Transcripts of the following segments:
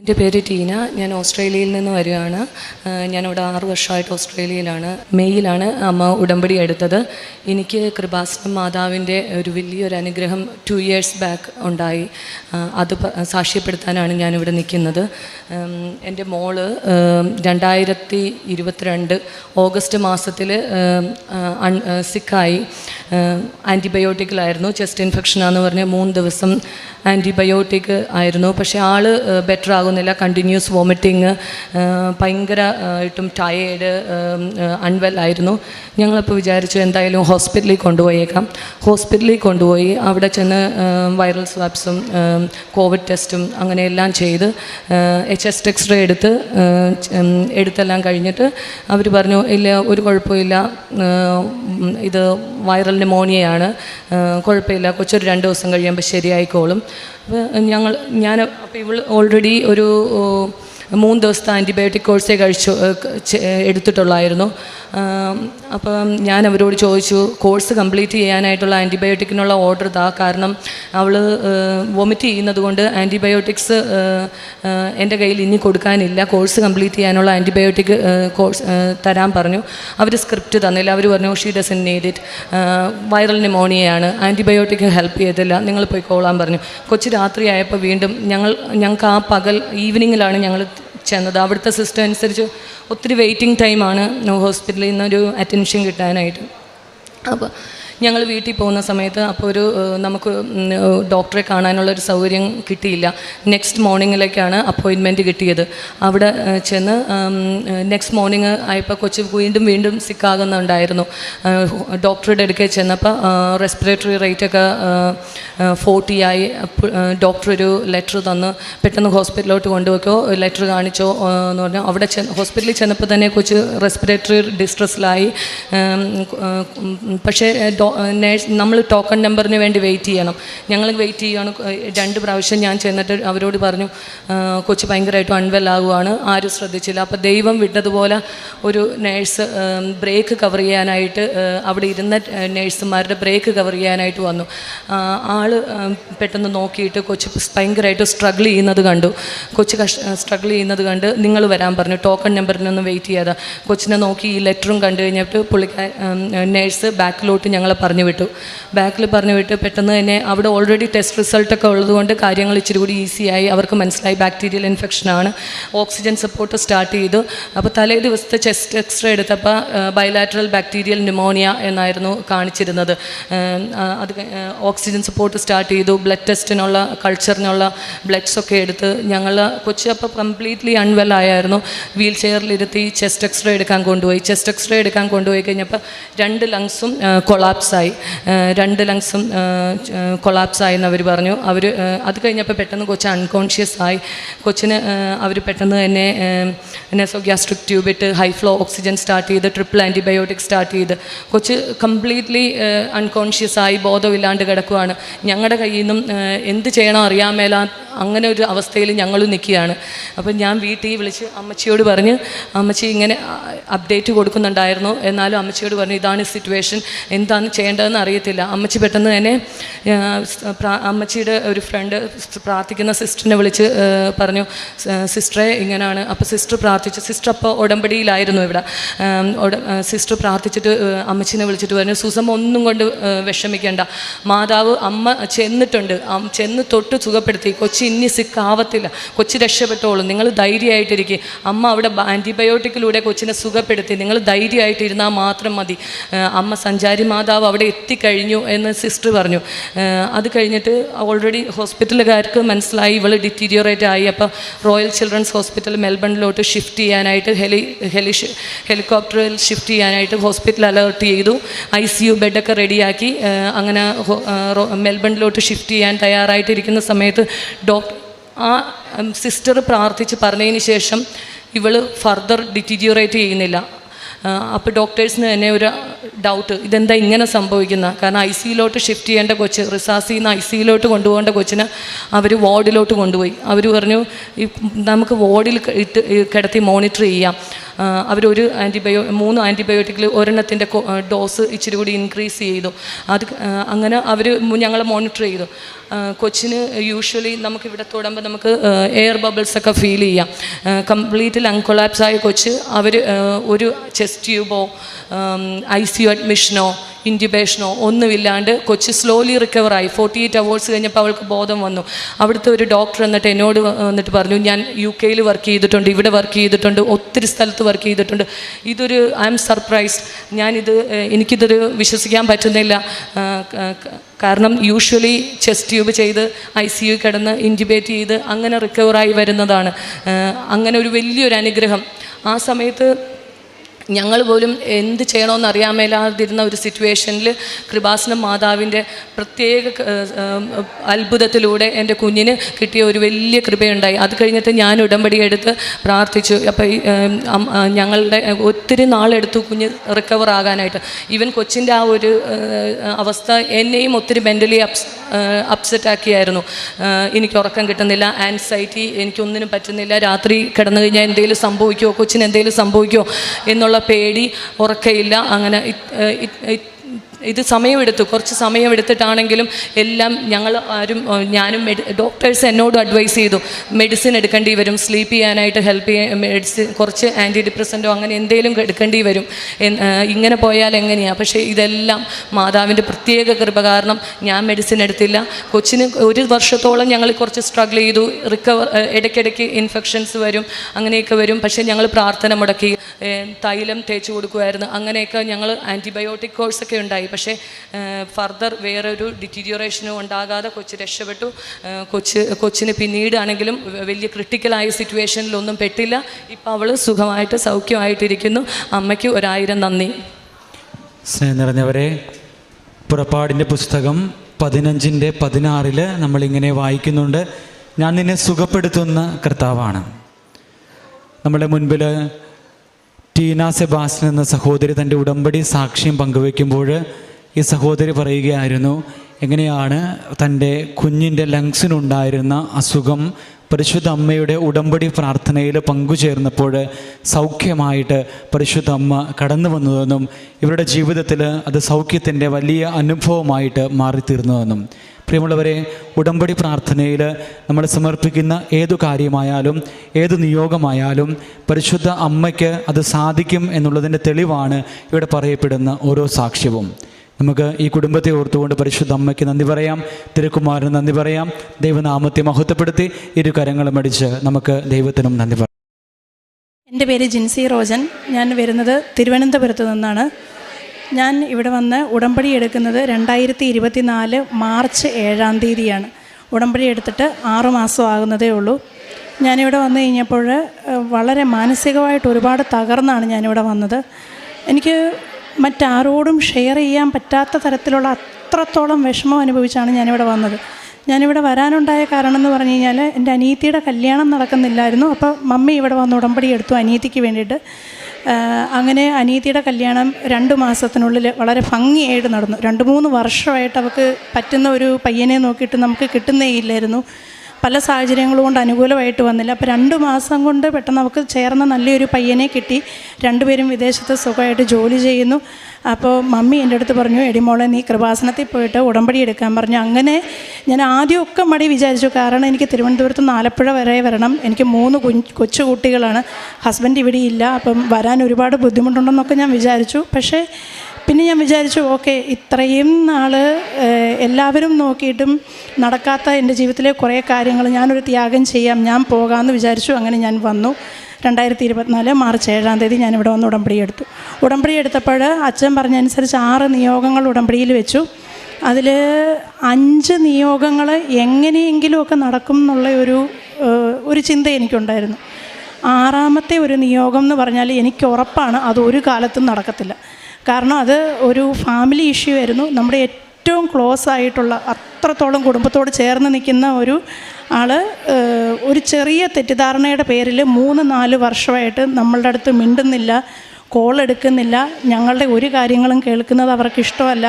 എന്റെ പേര് ടീന. ഞാൻ ഓസ്ട്രേലിയയിൽ നിന്ന് വരികയാണ്. ഞാനിവിടെ ആറ് വർഷമായിട്ട് ഓസ്ട്രേലിയയിലാണ്. മെയ്യിലാണ് അമ്മ ഉടമ്പടി എടുത്തത്. എനിക്ക് കൃപാസനം മാതാവിന്റെ ഒരു വലിയൊരു അനുഗ്രഹം ടു ഇയേഴ്സ് ബാക്ക് ഉണ്ടായി. അത് സാക്ഷ്യപ്പെടുത്താനാണ് ഞാനിവിടെ നിൽക്കുന്നത്. എന്റെ മോൾ രണ്ടായിരത്തി ഇരുപത്തിരണ്ട് ഓഗസ്റ്റ് മാസത്തിൽ സിക്കായി ആന്റിബയോട്ടിക്കിലായിരുന്നു ചെസ്റ്റ് ഇൻഫെക്ഷൻ ഇൻഫെക്ഷനാന്ന് പറഞ്ഞ് മൂന്ന് ദിവസം ആന്റിബയോട്ടിക് ആയിരുന്നു. പക്ഷേ ആൾ ബെറ്റർ ആകുന്നില്ല കണ്ടിന്യൂസ് വോമിറ്റിങ് ഭയങ്കര ആ, ആയിട്ടും ടയേർഡ് അൺവെൽ ആയിരുന്നു. ഞങ്ങളപ്പോൾ വിചാരിച്ചു എന്തായാലും ഹോസ്പിറ്റലിൽ കൊണ്ടുപോയേക്കാം. ഹോസ്പിറ്റലിൽ കൊണ്ടുപോയി അവിടെ ചെന്ന് വൈറൽ സ്വാപ്സും കോവിഡ് ടെസ്റ്റും അങ്ങനെ എല്ലാം ചെയ്ത് എസ് എക്സ്റേ എടുത്ത് എടുത്തെല്ലാം കഴിഞ്ഞിട്ട് അവർ പറഞ്ഞു ഇല്ല ഒരു കുഴപ്പമില്ല ഇത് വൈറൽ ന്യൂമോണിയയാണ് കുഴപ്പമില്ല. കൊച്ചൊരു രണ്ട് ദിവസം കഴിയുമ്പോൾ ശരിയായിക്കോളും. അപ്പോൾ ഞങ്ങൾ ഞാൻ അപ്പോൾ ഇവൾ ഓൾറെഡി ഒരു മൂന്ന് ദിവസത്തെ ആന്റിബയോട്ടിക് കോഴ്സേ കഴിച്ചു എടുത്തിട്ടുള്ളായിരുന്നു. അപ്പം ഞാൻ അവരോട് ചോദിച്ചു കോഴ്സ് കംപ്ലീറ്റ് ചെയ്യാനായിട്ടുള്ള ആന്റിബയോട്ടിക്കിനുള്ള ഓർഡർ ഇതാ കാരണം അവൾ വൊമിറ്റ് ചെയ്യുന്നത് കൊണ്ട് ആന്റിബയോട്ടിക്സ് എന്റെ കയ്യിൽ ഇനി കൊടുക്കാനില്ല. കോഴ്സ് കംപ്ലീറ്റ് ചെയ്യാനുള്ള ആന്റിബയോട്ടിക് കോഴ്സ് തരാൻ പറഞ്ഞു. അവർ സ്ക്രിപ്റ്റ് തന്നില്ല. അവർ പറഞ്ഞു she doesn't need it viral ന്യൂമോണിയയാണ് antibiotic help ചെയ്തില്ല. നിങ്ങൾ പോയി കോളാൻ പറഞ്ഞു. കൊച്ചു രാത്രിയായപ്പോൾ വീണ്ടും ഞങ്ങൾ ഞങ്ങൾക്ക് ആ പകൽ ഈവനിങ്ങിലാണ് ഞങ്ങൾ ചെന്നത്. അവിടുത്തെ സിസ്റ്റം അനുസരിച്ച് ഒത്തിരി വെയിറ്റിംഗ് ടൈമാണ് ഹോസ്പിറ്റലിൽ നിന്നൊരു അറ്റൻഷൻ കിട്ടാനായിട്ട്. അപ്പോൾ ഞങ്ങൾ വീട്ടിൽ പോകുന്ന സമയത്ത് അപ്പോൾ ഒരു നമുക്ക് ഡോക്ടറെ കാണാനുള്ള ഒരു സൗകര്യം കിട്ടിയില്ല. നെക്സ്റ്റ് മോർണിംഗിലേക്കാണ് അപ്പോയിൻമെന്റ് കിട്ടിയത്. അവിടെ ചെന്ന് നെക്സ്റ്റ് മോർണിംഗ് ആയപ്പോൾ കൊച്ചു വീണ്ടും വീണ്ടും സിക്കാകുന്നുണ്ടായിരുന്നു ഡോക്ടറുടെ അടുക്കൽ ചെന്നപ്പോൾ റെസ്പിറേറ്ററി റേറ്റൊക്കെ ഫോർട്ടി ആയി. ഡോക്ടർ ഒരു ലെറ്റർ തന്ന് പെട്ടെന്ന് ഹോസ്പിറ്റലിലോട്ട് കൊണ്ടുപോക്കോ ലെറ്റർ കാണിച്ചോ എന്ന് പറഞ്ഞു. അവിടെ ചെന്ന് ഹോസ്പിറ്റലിൽ ചെന്നപ്പോൾ തന്നെ കൊച്ച് റെസ്പിറേറ്ററി ഡിസ്ട്രസ്സിലായി പക്ഷേ നേഴ്സ് നമ്മൾ ടോക്കൺ നമ്പറിന് വേണ്ടി വെയിറ്റ് ചെയ്യണം. ഞങ്ങൾ വെയിറ്റ് ചെയ്യുകയാണ് രണ്ട് പ്രാവശ്യം ഞാൻ ചെന്നിട്ട് അവരോട് പറഞ്ഞു കൊച്ച് ഭയങ്കരമായിട്ടും അൺവെൽ ആകുവാണ്. ആരും ശ്രദ്ധിച്ചില്ല. അപ്പോൾ ദൈവം വിട്ടതുപോലെ ഒരു നേഴ്സ് ബ്രേക്ക് കവർ ചെയ്യാനായിട്ട് അവിടെ ഇരുന്ന നേഴ്സുമാരുടെ ബ്രേക്ക് കവർ ചെയ്യാനായിട്ട് വന്നു. ആൾ പെട്ടെന്ന് നോക്കിയിട്ട് കൊച്ച് ഭയങ്കരമായിട്ട് സ്ട്രഗിൾ ചെയ്യുന്നത് കണ്ടു. കൊച്ച് കഷ് സ്ട്രഗിൾ ചെയ്യുന്നത് കണ്ട് നിങ്ങൾ വരാൻ പറഞ്ഞു. ടോക്കൺ നമ്പറിനൊന്നും വെയിറ്റ് ചെയ്യാതെ. കൊച്ചിനെ നോക്കി ഈ ലെറ്ററും കണ്ടു കഴിഞ്ഞിട്ട് പുള്ളിക്കാർ നേഴ്സ് ബാക്കിലോട്ട് ഞങ്ങളെ പറഞ്ഞു വിട്ടു ബാക്കിൽ പറഞ്ഞു വിട്ട് പെട്ടെന്ന് തന്നെ അവിടെ ഓൾറെഡി ടെസ്റ്റ് റിസൾട്ടൊക്കെ ഉള്ളതുകൊണ്ട് കാര്യങ്ങൾ ഇച്ചിരി കൂടി ഈസിയായി അവർക്ക് മനസ്സിലായി ബാക്ടീരിയൽ ഇൻഫെക്ഷനാണ് ഓക്സിജൻ സപ്പോർട്ട് സ്റ്റാർട്ട് ചെയ്തു. അപ്പോൾ തലേ ദിവസത്തെ ചെസ്റ്റ് എക്സ്റേ എടുത്തപ്പോൾ ബയലാറ്ററൽ ബാക്ടീരിയൽ ന്യൂമോണിയ എന്നായിരുന്നു കാണിച്ചിരുന്നത്. അത് ഓക്സിജൻ സപ്പോർട്ട് സ്റ്റാർട്ട് ചെയ്തു. ബ്ലഡ് ടെസ്റ്റിനുള്ള കൾച്ചറിനുള്ള ബ്ലഡ്സ് ഒക്കെ എടുത്ത് ഞങ്ങൾ കൊച്ചി അപ്പോൾ കംപ്ലീറ്റ്ലി അൺവെൽ ആയായിരുന്നു. വീൽ ചെയറിലിരുത്തി ചെസ്റ്റ് എക്സ്റേ എടുക്കാൻ കൊണ്ടുപോയി. ചെസ്റ്റ് എക്സ്റേ എടുക്കാൻ കൊണ്ടുപോയി കഴിഞ്ഞപ്പോൾ രണ്ട് ലങ്സും കൊളാപ്സായി രണ്ട് ലങ്സും കൊളാപ്സായി എന്ന് അവർ പറഞ്ഞു. അവർ അത് കഴിഞ്ഞപ്പോൾ പെട്ടെന്ന് കൊച്ച് അൺകോൺഷ്യസ് ആയി. കൊച്ചിന് അവർ പെട്ടെന്ന് തന്നെ നെസോ ഗ്യാസ്ട്രിക് ട്യൂബ് ഇട്ട് ഹൈ ഫ്ലോ ഓക്സിജൻ സ്റ്റാർട്ട് ചെയ്ത് ട്രിപ്പിൾ ആന്റിബയോട്ടിക് സ്റ്റാർട്ട് ചെയ്ത്. കൊച്ച് കംപ്ലീറ്റ്ലി അൺകോൺഷ്യസ് ആയി ബോധമില്ലാണ്ട് കിടക്കുവാണ്. ഞങ്ങളുടെ കയ്യിൽ നിന്നും എന്ത് ചെയ്യണം അറിയാൻ മേലാ അങ്ങനെ ഒരു അവസ്ഥയിൽ ഞങ്ങൾ നിൽക്കുകയാണ്. അപ്പം ഞാൻ വീട്ടിൽ വിളിച്ച് അമ്മച്ചിയോട് പറഞ്ഞ് അമ്മച്ചി ഇങ്ങനെ അപ്ഡേറ്റ് കൊടുക്കുന്നുണ്ടായിരുന്നു. എന്നാലും അമ്മച്ചിയോട് പറഞ്ഞു ഇതാണ് സിറ്റുവേഷൻ എന്താണ് ചെയ്യേണ്ടതെന്ന് അറിയത്തില്ല. അമ്മച്ചി പെട്ടെന്ന് തന്നെ അമ്മച്ചിയുടെ ഒരു ഫ്രണ്ട് പ്രാർത്ഥിക്കുന്ന സിസ്റ്ററിനെ വിളിച്ച് പറഞ്ഞു "സ- സിസ്റ്ററെ ഇങ്ങനെയാണ് അപ്പോൾ സിസ്റ്റർ പ്രാർത്ഥിച്ചു സിസ്റ്റർ അപ്പോൾ ഉടമ്പടിയിലായിരുന്നു ഇവിടെ. സിസ്റ്റർ പ്രാർത്ഥിച്ചിട്ട് അമ്മച്ചിനെ വിളിച്ചിട്ട് പറഞ്ഞു സുസമ്മ ഒന്നും കൊണ്ട് വിഷമിക്കേണ്ട. മാതാവ് അമ്മ ചെന്നിട്ടുണ്ട്. ചെന്ന് തൊട്ട് സുഖപ്പെടുത്തി. കൊച്ചി ഇനി സിക്കാവത്തില്ല. കൊച്ചി രക്ഷപ്പെട്ടോളൂ. നിങ്ങൾ ധൈര്യമായിട്ടിരിക്കും. അമ്മ അവിടെ ആന്റിബയോട്ടിക്കിലൂടെ കൊച്ചിനെ സുഖപ്പെടുത്തി. നിങ്ങൾ ധൈര്യമായിട്ടിരുന്നാൽ മാത്രം മതി. അമ്മ സഞ്ചാരി മാതാവ് അവിടെ എത്തിക്കഴിഞ്ഞു എന്ന് സിസ്റ്റർ പറഞ്ഞു. അത് കഴിഞ്ഞിട്ട് ഓൾറെഡി ഹോസ്പിറ്റലുകാർക്ക് മനസ്സിലായി ഇവൾ ഡിറ്റീരിയറേറ്റ് ആയി. അപ്പോൾ റോയൽ ചിൽഡ്രൻസ് ഹോസ്പിറ്റൽ മെൽബണിലോട്ട് ഷിഫ്റ്റ് ചെയ്യാനായിട്ട് ഹെലി ഹെലി ഹെലികോപ്റ്ററിൽ ഷിഫ്റ്റ് ചെയ്യാനായിട്ട് ഹോസ്പിറ്റൽ അലേർട്ട് ചെയ്തു. ഐ സി യു ബെഡൊക്കെ റെഡിയാക്കി. അങ്ങനെ മെൽബണിലോട്ട് ഷിഫ്റ്റ് ചെയ്യാൻ തയ്യാറായിട്ടിരിക്കുന്ന സമയത്ത് ഡോക്ടർ ആ സിസ്റ്റർ പ്രാർത്ഥിച്ച് പറഞ്ഞതിന് ശേഷം ഇവൾ ഫർദർ ഡിറ്റീരിയറേറ്റ് ചെയ്യുന്നില്ല. അപ്പോൾ ഡോക്ടേഴ്സിന് തന്നെ ഒരു ഡൗട്ട് ഇതെന്താ ഇങ്ങനെ സംഭവിക്കുന്നത് കാരണം ഐ സിയിലോട്ട് ഷിഫ്റ്റ് ചെയ്യേണ്ട കൊച്ച് റിസാസിൽ നിന്ന് ഐ സിയിലോട്ട് കൊണ്ടുപോകേണ്ട കൊച്ചിന് അവർ വാർഡിലോട്ട് കൊണ്ടുപോയി. അവർ പറഞ്ഞു നമുക്ക് വാർഡിൽ ഇട്ട് കിടത്തി മോണിറ്റർ ചെയ്യാം. അവരൊരു ആന്റിബയോ മൂന്ന് ആന്റിബയോട്ടിക്കിൽ ഒരെണ്ണത്തിന്റെ ഡോസ് ഇച്ചിരി കൂടി ഇൻക്രീസ് ചെയ്തു. അത് അങ്ങനെ അവർ ഞങ്ങളെ മോണിറ്റർ ചെയ്തു. കൊച്ചിന് യൂഷ്വലി നമുക്ക് ഇവിടെ തൊടുമ്പോൾ നമുക്ക് എയർ ബബിൾസ് ഒക്കെ ഫീൽ ചെയ്യാം. കംപ്ലീറ്റ് ലങ് കൊളാപ്സ് ആയ കൊച്ച് അവർ ഒരു ചെസ്റ്റ് ട്യൂബോ ഐ സി യു അഡ്മിഷനോ ഇന്റുബേഷനോ ഒന്നുമില്ലാണ്ട് കൊച്ച് സ്ലോലി റിക്കവറായി ഫോർട്ടി എയ്റ്റ് അവേഴ്സ് കഴിഞ്ഞപ്പോൾ അവൾക്ക് ബോധം വന്നു. അവിടുത്തെ ഒരു ഡോക്ടർ എന്നിട്ട് എന്നോട് വന്നിട്ട് പറഞ്ഞു ഞാൻ യു കെയിൽ വർക്ക് ചെയ്തിട്ടുണ്ട് ഇവിടെ വർക്ക് ചെയ്തിട്ടുണ്ട് ഒത്തിരി സ്ഥലത്ത് വർക്ക് ചെയ്തിട്ടുണ്ട്. ഇതൊരു ഐ എം സർപ്രൈസ്ഡ് ഞാനിത് എനിക്കിതൊരു വിശ്വസിക്കാൻ പറ്റുന്നില്ല. കാരണം യൂഷ്വലി ചെസ്റ്റ് ട്യൂബ് ചെയ്ത് ഐ സി യു കിടന്ന് ഇന്റുബേറ്റ് ചെയ്ത് അങ്ങനെ റിക്കവറായി വരുന്നതാണ്. അങ്ങനെ ഒരു വലിയൊരു അനുഗ്രഹം. ആ സമയത്ത് ഞങ്ങൾ പോലും എന്ത് ചെയ്യണമെന്ന് അറിയാൻ മേലാതിരുന്ന ഒരു സിറ്റുവേഷനിൽ കൃപാസന മാതാവിന്റെ പ്രത്യേക അത്ഭുതത്തിലൂടെ എന്റെ കുഞ്ഞിന് കിട്ടിയ ഒരു വലിയ കൃപയുണ്ടായി. അത് കഴിഞ്ഞിട്ട് ഞാൻ ഉടമ്പടി എടുത്ത് പ്രാർത്ഥിച്ചു. അപ്പം ഞങ്ങളുടെ ഒത്തിരി നാളെടുത്തു കുഞ്ഞ് റിക്കവർ ആകാനായിട്ട്. ഈവൻ കൊച്ചിന്റെ ആ ഒരു അവസ്ഥ എന്നെയും ഒത്തിരി മെന്റലി അപ്സ് അപ്സെറ്റ് ആക്കിയായിരുന്നു. എനിക്ക് ഉറക്കം കിട്ടുന്നില്ല ആൻസൈറ്റി എനിക്കൊന്നിനും പറ്റുന്നില്ല. രാത്രി കിടന്നു കഴിഞ്ഞാൽ എന്തെങ്കിലും സംഭവിക്കുമോ കൊച്ചിന് എന്തെങ്കിലും സംഭവിക്കുമോ എന്നുള്ള പേടി ഉറക്കയില്ല അങ്ങനെ ഇത്- സമയമെടുത്തു. കുറച്ച് സമയമെടുത്തിട്ടാണെങ്കിലും എല്ലാം ഞങ്ങൾ ആരും ഞാനും ഡോക്ടേഴ്സ് എന്നോട് അഡ്വൈസ് ചെയ്തു. മെഡിസിൻ എടുക്കേണ്ടി വരും സ്ലീപ്പ് ചെയ്യാനായിട്ട് ഹെൽപ്പ് ചെയ്യാൻ മെഡിസിൻ കുറച്ച് ആന്റി ഡിപ്രസന്റോ അങ്ങനെ എന്തെങ്കിലും എടുക്കേണ്ടി വരും. ഇങ്ങനെ പോയാൽ എങ്ങനെയാണ് പക്ഷേ ഇതെല്ലാം മാതാവിന്റെ പ്രത്യേക കൃപ കാരണം ഞാൻ മെഡിസിൻ എടുത്തില്ല. കൊച്ചിന് ഒരു വർഷത്തോളം ഞങ്ങൾ കുറച്ച് സ്ട്രഗിൾ ചെയ്തു. റിക്കവർ ഇടയ്ക്കിടയ്ക്ക് ഇൻഫെക്ഷൻസ് വരും അങ്ങനെയൊക്കെ വരും. പക്ഷേ ഞങ്ങൾ പ്രാർത്ഥന മുടക്കി തൈലം തേച്ച് കൊടുക്കുമായിരുന്നു അങ്ങനെയൊക്കെ ഞങ്ങൾ ആന്റിബയോട്ടിക് കോഴ്സൊക്കെ ഉണ്ടായി. പക്ഷേ ഫർദർ വേറെ ഒരു ഡിറ്റീരിയോറേഷനും ഉണ്ടാകാതെ കൊച്ച് രക്ഷപ്പെട്ടു. കൊച്ച് കൊച്ചിന് പിന്നീടാണെങ്കിലും വ- വലിയ ക്രിട്ടിക്കലായ സിറ്റുവേഷനിലൊന്നും പെട്ടില്ല. ഇപ്പം അവൾ സുഖമായിട്ട് സൗഖ്യമായിട്ടിരിക്കുന്നു. അമ്മയ്ക്ക് ഒരായിരം നന്ദി. സ്നേഹം നിറഞ്ഞവരെ പുറപ്പാടിന്റെ പുസ്തകം പതിനഞ്ചിന്റെ പതിനാറിൽ നമ്മളിങ്ങനെ വായിക്കുന്നുണ്ട്. ഞാൻ നിന്നെ സുഖപ്പെടുത്തുന്ന കർത്താവാണ്. നമ്മുടെ മുൻപിൽ ടീന സെബാസ്റ്റ്യൻ എന്ന സഹോദരി തന്റെ ഉടമ്പടി സാക്ഷ്യം പങ്കുവെക്കുമ്പോൾ ഈ സഹോദരി പറയുകയായിരുന്നു എങ്ങനെയാണ് തന്റെ കുഞ്ഞിന്റെ ലങ്സിനുണ്ടായിരുന്ന അസുഖം പരിശുദ്ധ അമ്മയുടെ ഉടമ്പടി പ്രാർത്ഥനയിൽ പങ്കുചേർന്നപ്പോൾ സൗഖ്യമായിട്ട് പരിശുദ്ധ അമ്മ കടന്നു വന്നതെന്നും ഇവരുടെ ജീവിതത്തിൽ അത് സൗഖ്യത്തിന്റെ വലിയ അനുഭവമായിട്ട് മാറിത്തീർന്നുവെന്നും പ്രിയമുള്ളവരെ ഉടമ്പടി പ്രാർത്ഥനയിൽ നമ്മൾ സമർപ്പിക്കുന്ന ഏതു കാര്യമായാലും ഏത് നിയോഗമായാലും പരിശുദ്ധ അമ്മയ്ക്ക് അത് സാധിക്കും എന്നുള്ളതിന്റെ തെളിവാണ് ഇവിടെ പറയപ്പെടുന്ന ഓരോ സാക്ഷ്യവും. നമുക്ക് ഈ കുടുംബത്തെ ഓർത്തുകൊണ്ട് പരിശുദ്ധ അമ്മയ്ക്ക് നന്ദി പറയാം തിരുക്കുമാരന് നന്ദി പറയാം ദൈവനാമത്തെ മഹത്വപ്പെടുത്തി ഇരു കരങ്ങളും അടിച്ച് നമുക്ക് ദൈവത്തിനും നന്ദി പറയാം എന്റെ പേര് ജിൻസി റോജൻ ഞാൻ വരുന്നത് തിരുവനന്തപുരത്ത് നിന്നാണ്. ഞാൻ ഇവിടെ വന്ന് ഉടമ്പടി എടുക്കുന്നത് രണ്ടായിരത്തി ഇരുപത്തി നാല് മാർച്ച് ഏഴാം തീയതിയാണ്. ഉടമ്പടി എടുത്തിട്ട് ആറു മാസം ആകുന്നതേ ഉള്ളൂ. ഞാനിവിടെ വന്നു കഴിഞ്ഞപ്പോൾ വളരെ മാനസികമായിട്ട് ഒരുപാട് തകർന്നാണ് ഞാനിവിടെ വന്നത്. എനിക്ക് മറ്റാരോടും ഷെയർ ചെയ്യാൻ പറ്റാത്ത തരത്തിലുള്ള അത്രത്തോളം വിഷമം അനുഭവിച്ചാണ് ഞാനിവിടെ വന്നത്. ഞാനിവിടെ വരാനുണ്ടായ കാരണം എന്ന് പറഞ്ഞു കഴിഞ്ഞാൽ എന്റെ അനിയത്തിയുടെ കല്യാണം നടക്കുന്നില്ലായിരുന്നു. അപ്പോൾ മമ്മി ഇവിടെ വന്ന് ഉടമ്പടി എടുത്തു അനിയത്തിക്ക് വേണ്ടിയിട്ട്. അങ്ങനെ അനീതിയുടെ കല്യാണം രണ്ട് മാസത്തിനുള്ളിൽ വളരെ ഭംഗിയായിട്ട് നടന്നു. രണ്ട് മൂന്ന് വർഷമായിട്ട് അവൾക്ക് പറ്റുന്ന ഒരു പയ്യനെ നോക്കിയിട്ട് നമുക്ക് കിട്ടുന്നേ ഇല്ലായിരുന്നു. പല സാഹചര്യങ്ങൾ കൊണ്ട് അനുകൂലമായിട്ട് വന്നില്ല. അപ്പോൾ രണ്ട് മാസം കൊണ്ട് പെട്ടെന്ന് നമുക്ക് ചേർന്ന നല്ലൊരു പയ്യനെ കിട്ടി. രണ്ടുപേരും വിദേശത്ത് സുഖമായിട്ട് ജോലി ചെയ്യുന്നു. അപ്പോൾ മമ്മി എന്റെ അടുത്ത് പറഞ്ഞു എടിമോളെ നീ കൃപാസനത്തിൽ പോയിട്ട് ഉടമ്പടി എടുക്കാൻ പറഞ്ഞു. അങ്ങനെ ഞാൻ ആദ്യമൊക്കെ മടി വിചാരിച്ചു. കാരണം എനിക്ക് തിരുവനന്തപുരത്ത് നിന്ന് ആലപ്പുഴ വരെ വരണം. എനിക്ക് മൂന്ന് കൊച്ചുകുട്ടികളാണ്. ഹസ്ബൻഡ് ഇവിടെ ഇല്ല. അപ്പം വരാൻ ഒരുപാട് ബുദ്ധിമുട്ടുണ്ടെന്നൊക്കെ ഞാൻ വിചാരിച്ചു. പക്ഷേ പിന്നെ ഞാൻ വിചാരിച്ചു ഓക്കെ ഇത്രയും നാൾ എല്ലാവരും നോക്കിയിട്ടും നടക്കാത്ത എന്റെ ജീവിതത്തിലെ കുറേ കാര്യങ്ങൾ ഞാനൊരു ത്യാഗം ചെയ്യാം ഞാൻ പോകാമെന്ന് വിചാരിച്ചു അങ്ങനെ ഞാൻ വന്നു. രണ്ടായിരത്തി ഇരുപത്തിനാല് മാർച്ച് ഏഴാം തീയതി ഞാനിവിടെ വന്ന് ഉടമ്പടി എടുത്തു. ഉടമ്പടി എടുത്തപ്പോൾ അച്ഛൻ പറഞ്ഞനുസരിച്ച് ആറ് നിയോഗങ്ങൾ ഉടമ്പടിയിൽ വെച്ചു. അതിൽ അഞ്ച് നിയോഗങ്ങൾ എങ്ങനെയെങ്കിലുമൊക്കെ നടക്കും എന്നുള്ള ഒരു ഒരു ചിന്ത എനിക്കുണ്ടായിരുന്നു. ആറാമത്തെ ഒരു നിയോഗം എന്ന് പറഞ്ഞാൽ എനിക്ക് ഉറപ്പാണ് അത് ഒരു കാലത്തും നടക്കത്തില്ല. കാരണം അത് ഒരു ഫാമിലി ഇഷ്യൂ ആയിരുന്നു. നമ്മുടെ ഏറ്റവും ക്ലോസ് ആയിട്ടുള്ള അത്രത്തോളം കുടുംബത്തോട് ചേർന്ന് നിൽക്കുന്ന ഒരു ആൾ ഒരു ചെറിയ തെറ്റിദ്ധാരണയുടെ പേരിൽ മൂന്ന് നാല് വർഷമായിട്ട് നമ്മളുടെ അടുത്ത് മിണ്ടുന്നില്ല കോൾ എടുക്കുന്നില്ല. ഞങ്ങളുടെ ഒരു കാര്യങ്ങളും കേൾക്കുന്നത് അവർക്ക് ഇഷ്ടമല്ല.